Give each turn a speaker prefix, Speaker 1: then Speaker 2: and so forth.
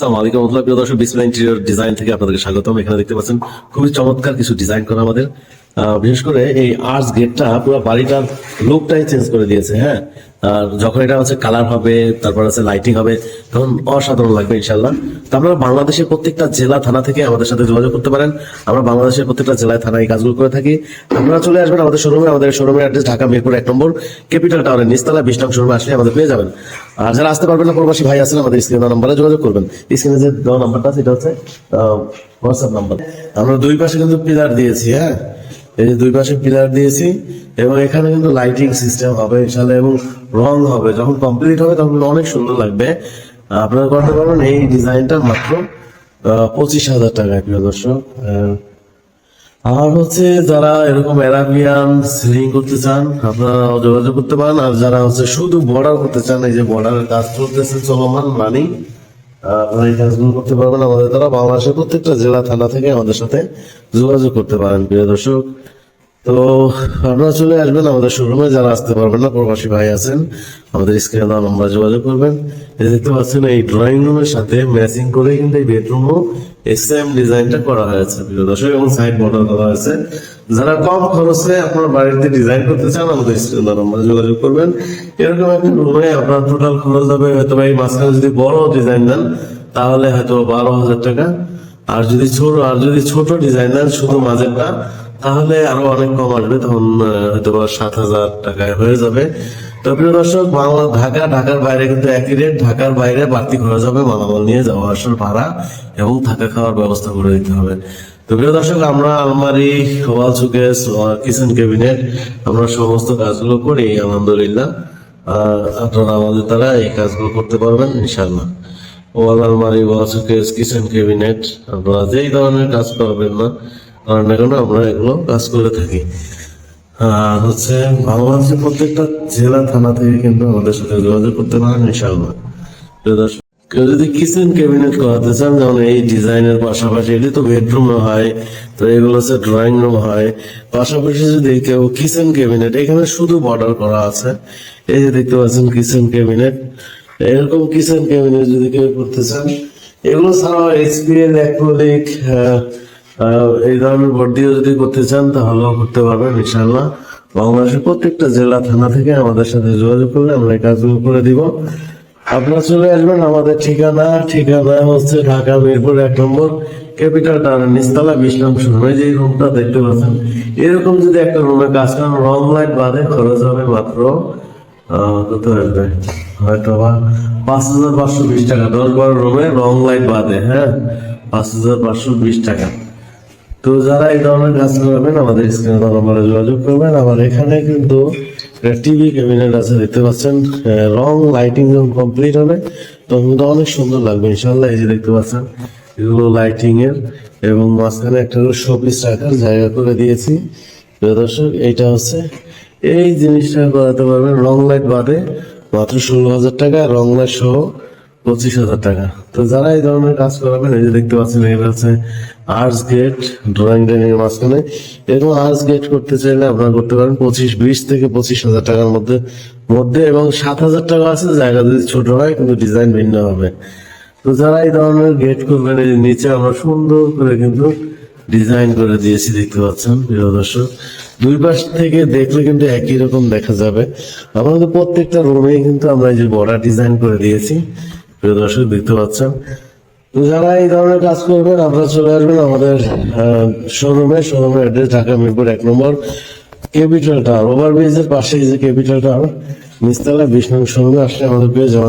Speaker 1: আসসালামু ডিজাইন থেকে আপনাদের স্বাগতম। এখানে দেখতে পাচ্ছেন খুবই চমৎকার কিছু ডিজাইন করা আমাদের। বিশেষ করে এই আর্টস গেটটা পুরো বাড়িটার লুকটাই চেঞ্জ করে দিয়েছে হ্যাঁ? আর যখন এটা হচ্ছে কালার হবে, তারপর আছে লাইটিং হবে, তখন অসাধারণ লাগবে ইনশাল্লাহ তো আপনারা বাংলাদেশের প্রত্যেকটা জেলা, থানা থেকে আমাদের সাথে যোগাযোগ করতে পারেন। আমরা বাংলাদেশের প্রত্যেকটা জেলায়, থানায় কাজগুলো করে থাকি। আপনারা চলে আসবেন আমাদের শোরুমে আমাদের শোরুমের অ্যাড্রেস ঢাকা, মিরপুর এক নম্বর। ক্যাপিটাল টাওয়ারের নিস্তালা বিশ নং শোরুমে আসলে আমাদের পেয়ে যাবেন। আর যারা আসতে পারবেন না, প্রবাসী ভাই আছেন, আমাদের স্ক্রিনে নাম্বারে যোগাযোগ করবেন। স্ক্রিনে যে দেওয়া নাম্বারটা সেটা হচ্ছে হোয়াটসঅ্যাপ নাম্বার আমরা দুই পাশে কিন্তু পিলার দিয়েছি হ্যাঁ? এই যে দুই পাশে পিলার দিয়েছি এবং এখানে কিন্তু লাইটিং সিস্টেম হবে ইনশাল্লাহ এবং রং হবে। যখন কমপ্লিট হবে তখন অনেক সুন্দর লাগবে। আপনারা করতে পারবেন এই ডিজাইনটা মাত্র পঁচিশ হাজার টাকা প্রিয় দর্শক। আর হচ্ছে যারা এরকম অ্যারাবিয়ান সিলিং করতে চান, আপনারা যোগাযোগ করতে পারেন। আর যারা হচ্ছে শুধু বর্ডার করতে চান, এই যে বর্ডারের কাজ চলতেছে, চলমান মানি আপনারা এই কাজগুলো করতে পারবেন। আমাদের দ্বারা বাংলাদেশের প্রত্যেকটা জেলা, থানা থেকে আমাদের সাথে যোগাযোগ করতে পারেন, প্রিয় দর্শক। তো আপনারা চলে আসবেন আমাদের শোরুমে যারা আসতে পারবেন না, প্রবাসী ভাই আছেন, আমাদের স্ক্রিনে দেওয়া নম্বরে যোগাযোগ করবেন। দেখতে পাচ্ছেন, এই ড্রয়িং রুমের সাথে ম্যাচিং করে কিন্তু এই বেডরুমও এসএম ডিজাইনটা করা হয়েছে, প্রিয় দর্শক, এবং সাইড বর্ডার করা হয়েছে। যারা কম খরচে আপনার বাড়িতে ডিজাইন করতে চান, আমাদের স্ক্রিনে দেওয়া নম্বরে যোগাযোগ করবেন। এরকম একটা রুমে আপনার টোটাল খরচ হবে হয়তো এই মাঝখানে যদি বড় ডিজাইন দেন তাহলে হয়তো বারো হাজার টাকা। আর যদি ছোট, আর যদি ছোট ডিজাইন দেন শুধু মাঝেরটা তাহলে আরও অনেক কম আসবে, তখন হয়তো সাত হাজার টাকায় হয়ে যাবে। তো প্রিয় দর্শক, বাংলা ঢাকা, ঢাকার বাইরে কিন্তু একই রেট ঢাকার বাইরে বাড়তি মালামাল নিয়ে যাওয়া আসার ভাড়া এবং থাকা খাওয়ার ব্যবস্থা করে দিতে হবে। তো প্রিয় দর্শক, আমরা আলমারি, ওয়াল সুকেস কিচেন ক্যাবিনেট আমরা সমস্ত কাজগুলো করি, আলহামদুলিল্লাহ। আপনারা আমাদের দ্বারা এই কাজগুলো করতে পারবেন ইনশাল্লাহ ওয়াল আলমারি, ওয়াল সুকেস কিচেন ক্যাবিনেট আপনারা যেই ধরনের কাজ করবেন না আমরা এগুলো কাজ করে থাকি। হচ্ছে বাংলাদেশের প্রত্যেকটা জেলা, থানা থেকে কিন্তু আমাদের সাথে যোগাযোগ করতে পারেন ইনশাআল্লাহ। কেউ যদি কিচেন ক্যাবিনেট করাতে চান, যেমন এই ডিজাইনের পাশাপাশি এটি তো হয়, তো এগুলো হচ্ছে ড্রয়িং রুম হয়। পাশাপাশি যদি কেউ কিচেন ক্যাবিনেট, এখানে শুধু বর্ডার করা আছে। এই যে দেখতে পাচ্ছেন কিচেন ক্যাবিনেট। এরকম কিচেন ক্যাবিনেট যদি কেউ করতে চান, এগুলো ছাড়াও এসপিএল অ্যাক্রোলিক এই ধরনের ভোট দিয়ে যদি করতে চান, তাহলেও করতে পারবেন ইনশাল্লাহ বাংলাদেশের প্রত্যেকটা জেলা, থানা থেকে আমাদের সাথে যোগাযোগ করলে আমরা এই কাজগুলো করে দিব। আপনারা চলে আসবেন আমাদের ঠিকানা। ঠিকানা হচ্ছে ঢাকা মিরপুর এক নম্বর, ক্যাপিটাল বিশ যে রুমটা দেখতে পাচ্ছেন, এরকম যদি একটা রুমে কাজ করেন, রং লাইট বাদে খরচ হবে মাত্র কত আসবে? হয়তো বা পাঁচ হাজার পাঁচশো বিশ টাকা, দশ বারো রুমে রং লাইট বাদে হ্যাঁ? পাঁচ হাজার পাঁচশো বিশ টাকা। তো যারা এই ধরনের কাজ করবেন, আমাদের স্ক্রিনে নম্বরে যোগাযোগ করবেন। আবার এখানে কিন্তু টিভি ক্যাবিনেট আছে, দেখতে পাচ্ছেন। রং লাইটিং যখন কমপ্লিট হবে। তখন কিন্তু অনেক সুন্দর লাগবে ইনশাল্লাহ এই যে দেখতে পাচ্ছেন, এগুলো লাইটিং এর। এবং মাঝখানে একটা শোপিস রাখার জায়গা করে দিয়েছি। দর্শক, এইটা হচ্ছে। এই জিনিসটা করাতে পারবেন, রং লাইট বাদে মাত্র ষোলো হাজার টাকা, রং লাইট সহ পঁচিশ হাজার টাকা। তো যারা এই ধরনের কাজ করাবেন, এই যে দেখতে পাচ্ছেন এগুলো হচ্ছে আর্টস গেট ড্রয়িং ড্রেনের মাঝখানে। এরকম আর্টস গেট করতে চাইলে আপনারা করতে পারেন পঁচিশ, বিশ থেকে পঁচিশ হাজার টাকার মধ্যে মধ্যে এবং সাত হাজার টাকা আছে, জায়গা যদি ছোট হয়, কিন্তু ডিজাইন ভিন্ন হবে। তো যারা এই ধরনের গেট করবেন, এই নিচে আমরা সুন্দর করে কিন্তু ডিজাইন করে দিয়েছি, দেখতে পাচ্ছেন, প্রিয় দর্শক। দুই পাশ থেকে দেখলে কিন্তু একই রকম দেখা যাবে। আমাদের প্রত্যেকটা রুমে কিন্তু আমরা এই যে বর্ডার ডিজাইন করে দিয়েছি। প্রিয় দর্শক, দেখতে পাচ্ছেন? তো যারা এই ধরনের কাজ করবেন, আপনারা চলে আসবেন আমাদের শোরুমে শোরুমের অ্যাড্রেস ঢাকা মিরপুর এক নম্বর ক্যাপিটাল টাওয়ার ওভারব্রিজের পাশে যে ক্যাপিটাল টাওয়ার নিচতলা বিষ্ণু শোরুমে আসলে আমাদের যাবেন।